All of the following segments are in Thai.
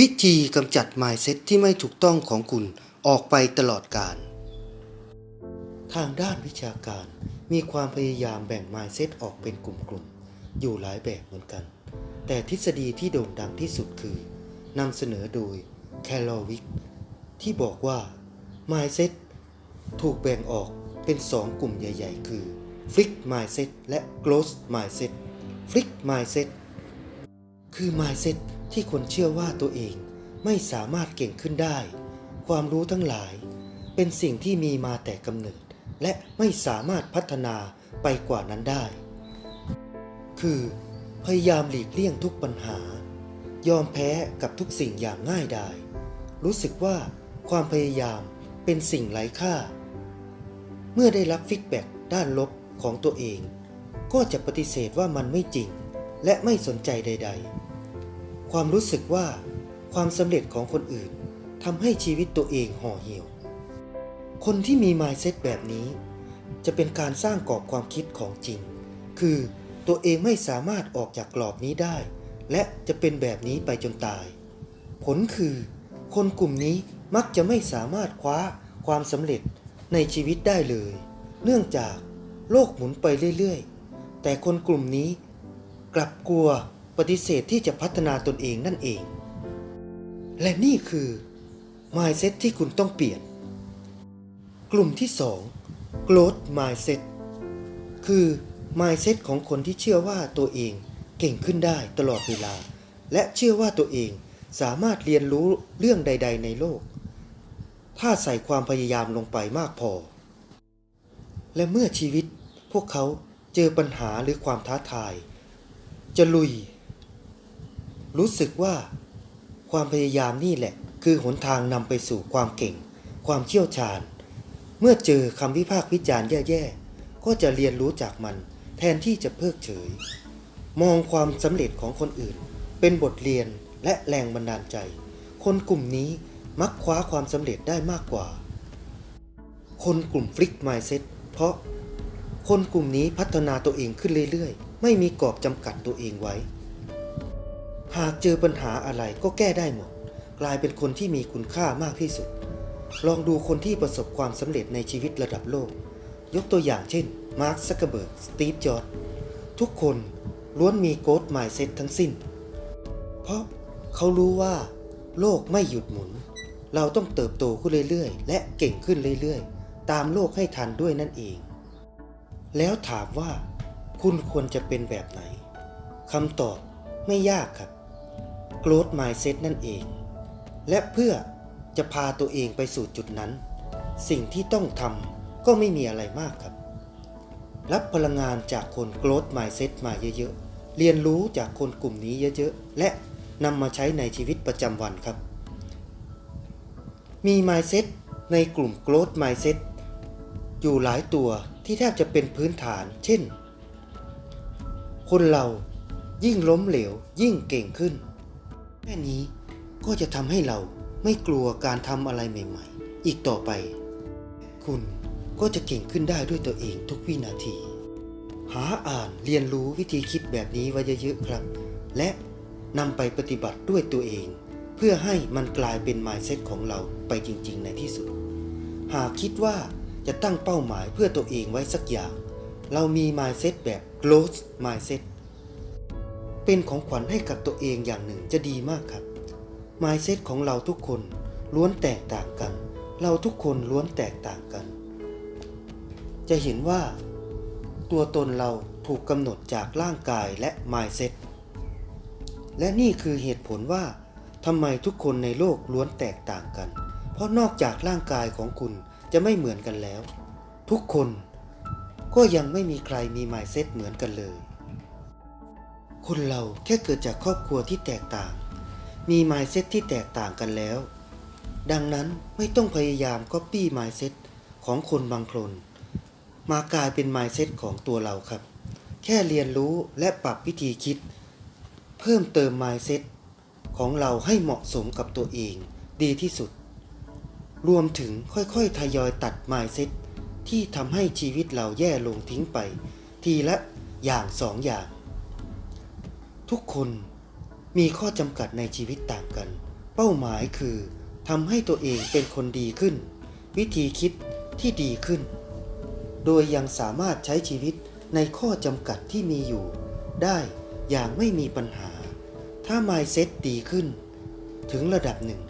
วิธีกำจัด mindset ที่ไม่ถูกต้องของคุณออกไปตลอดการ ทางด้านวิชาการมีความพยายามแบ่ง mindset ออกเป็นกลุ่มๆ อยู่หลายแบบเหมือนกัน แต่ทฤษฎีที่โด่งดังที่สุดคือนำเสนอโดยแคลอวิกที่บอกว่า mindset ถูกแบ่งออกเป็นสองกลุ่มใหญ่ ๆ คือ fixed mindset และ growth mindset fixed mindset คือ mindset ที่คนเชื่อว่าตัวเองไม่สามารถเก่งขึ้นได้ ความรู้ทั้งหลายเป็นสิ่งที่มีมาแต่กำเนิด และไม่สามารถพัฒนาไปกว่านั้นได้ คือ พยายามหลีกเลี่ยงทุกปัญหา ยอมแพ้กับทุกสิ่งอย่างง่ายดาย รู้สึกว่าความพยายามเป็นสิ่งไร้ค่า เมื่อได้รับฟีดแบ็ด้านลบของตัวเอง ก็จะปฏิเสธว่ามันไม่จริง และไม่สนใจใด ๆ ความรู้สึกว่าความสำเร็จของคนอื่นทำให้ชีวิตตัวเองห่อเหี่ยว คนที่มี mindset แบบนี้ จะเป็นการสร้างกรอบความคิดของจริง คือตัวเองไม่สามารถออกจากกรอบนี้ได้ และจะเป็นแบบนี้ไปจนตาย ผลคือ คนกลุ่มนี้มักจะไม่สามารถคว้าความสำเร็จในชีวิตได้เลย เนื่องจากโลกหมุนไปเรื่อยๆ แต่คนกลุ่มนี้กลับกลัว ปฏิเสธที่จะพัฒนาตนเองนั่นเอง และนี่คือ mindset ที่คุณต้องเปลี่ยน กลุ่มที่ 2 growth mindset คือ mindset ของคนที่เชื่อว่าตัวเองเก่งขึ้นได้ตลอดเวลา และเชื่อว่าตัวเองสามารถเรียนรู้เรื่องใด ๆ ในโลก ถ้าใส่ความพยายามลงไปมากพอ และเมื่อชีวิตพวกเขาเจอปัญหาหรือความท้าทาย จะลุย รู้สึกว่าความพยายามนี่แหละ คือหนทางนำไปสู่ความเก่ง ความเชี่ยวชาญ เมื่อเจอคำวิพากษ์วิจารณ์แย่ๆ ก็จะเรียนรู้จากมัน แทนที่จะเพิกเฉย มองความสำเร็จของคนอื่น เป็นบทเรียนและแรงบันดาลใจ คนกลุ่มนี้มักคว้าความสำเร็จได้มากกว่า คนกลุ่มฟลิกไมเซ็ตเพราะคนกลุ่มนี้พัฒนาตัวเองขึ้นเรื่อยๆ ไม่มีกรอบจำกัดตัวเองไว้ หากเจอปัญหาอะไรก็แก้ได้หมด กลายเป็นคนที่มีคุณค่ามากที่สุด ลองดูคนที่ประสบความสำเร็จในชีวิตระดับโลก ยกตัวอย่างเช่น มาร์ค ซักเกอร์เบิร์ก สตีฟ จ็อบส์ ทุกคนล้วนมีโกดไมเซตทั้งสิ้น เพราะเขารู้ว่าโลกไม่หยุดหมุน เราต้องเติบโตขึ้นเรื่อยๆ และเก่งขึ้นเรื่อยๆ ตามโลกให้ทันด้วยนั่นเอง แล้วถามว่า คุณควรจะเป็นแบบไหนคำตอบไม่ยากครับ growth mindset นั่นเอง และเพื่อจะพาตัวเองไปสู่จุดนั้น สิ่งที่ต้องทำก็ไม่มีอะไรมากครับ รับพลังงานจากคน growth mindset มาเยอะๆ เรียนรู้จากคนกลุ่มนี้เยอะๆ และนำมาใช้ในชีวิตประจำวันครับ มี mindset ในกลุ่ม growth mindset อยู่หลายตัวที่แทบจะเป็นพื้นฐาน เช่น คนเรายิ่งล้มเหลวยิ่งเก่งขึ้น แค่นี้ก็จะทำให้เราไม่กลัวการทำอะไรใหม่ ๆ อีกต่อไป คุณก็จะเก่งขึ้นได้ด้วยตัวเองทุกวินาที หาอ่านเรียนรู้วิธีคิดแบบนี้ไว้เยอะๆครับ และนำไปปฏิบัติด้วยตัวเอง เพื่อให้มันกลายเป็น mindset ของเราไปจริง ๆ ในที่สุด หากคิดว่าจะตั้งเป้าหมายเพื่อตัวเองไว้สักอย่าง เรามี mindset แบบ growth mindset เป็นของขวัญให้กับตัวเองอย่างหนึ่งจะดีมากครับ mindset ของเราทุกคนล้วนแตกต่างกัน เราทุกคนล้วนแตกต่างกัน จะเห็นว่า ตัวตนเราถูกกำหนดจากร่างกายและ mindset และนี่คือเหตุผลว่าทำไมทุกคนในโลกล้วนแตกต่างกัน เพราะนอกจากร่างกายของคุณจะไม่เหมือนกันแล้ว ทุกคนก็ยังไม่มีใครมี mindset เหมือนกันเลย คนเราแค่เกิดจากครอบครัวที่แตกต่าง มี mindset ที่แตกต่างกันแล้ว ดังนั้นไม่ต้องพยายาม copy mindset ของคนบางคน มากลายเป็น mindset ของตัวเราครับ แค่เรียนรู้และปรับวิธีคิด เพิ่มเติม mindset ของเราให้เหมาะสมกับตัวเองดีที่สุด รวมถึงค่อยๆ ทยอยตัด mindset ที่ทำให้ชีวิตเราแย่ลงทิ้งไป ทีละอย่างสองอย่าง ทุกคนมีข้อจำกัดในชีวิตต่างกัน เป้าหมายคือทำให้ตัวเองเป็นคนดีขึ้น วิธีคิดที่ดีขึ้น โดยยังสามารถใช้ชีวิตในข้อจำกัดที่มีอยู่ ได้อย่างไม่มีปัญหา ถ้า mindset ดีขึ้น ถึงระดับหนึ่ง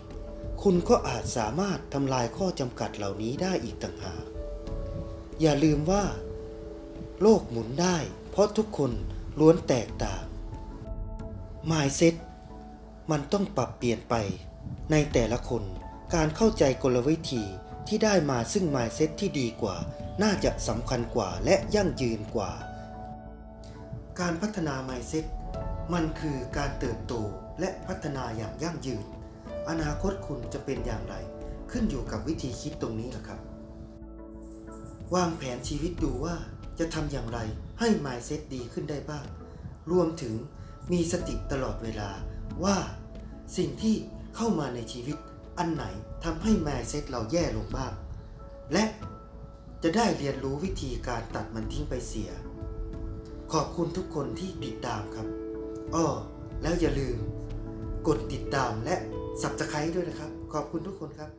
คุณก็อาจสามารถทำลายข้อจำกัดเหล่านี้ได้อีกต่างหาก อย่าลืมว่า โลกหมุนได้ เพราะทุกคนล้วนแตกต่าง mindset มันต้องปรับเปลี่ยนไป ในแต่ละคนการเข้าใจกลวิธีที่ได้มาซึ่ง mindset ที่ดีกว่า น่าจะสำคัญกว่าและยั่งยืนกว่า การพัฒนา mindset มันคือการเติบโตและพัฒนาอย่างยั่งยืน อนาคตคุณจะเป็นอย่างไร ขึ้นอยู่กับวิธีคิดตรงนี้แหละครับ วางแผนชีวิตดูว่าจะทำอย่างไรให้ mindset ดีขึ้นได้บ้าง รวมถึง มีสติตลอดเวลาว่าสิ่งที่เข้ามาในชีวิตอันไหนทำให้ mindset เราแย่ลงบ้าง และจะได้เรียนรู้วิธีการตัดมันทิ้งไปเสีย ขอบคุณทุกคนที่ติดตามครับ อ้อ แล้วอย่าลืม กดติดตามและ subscribe ด้วยนะครับ ขอบคุณทุกคนครับ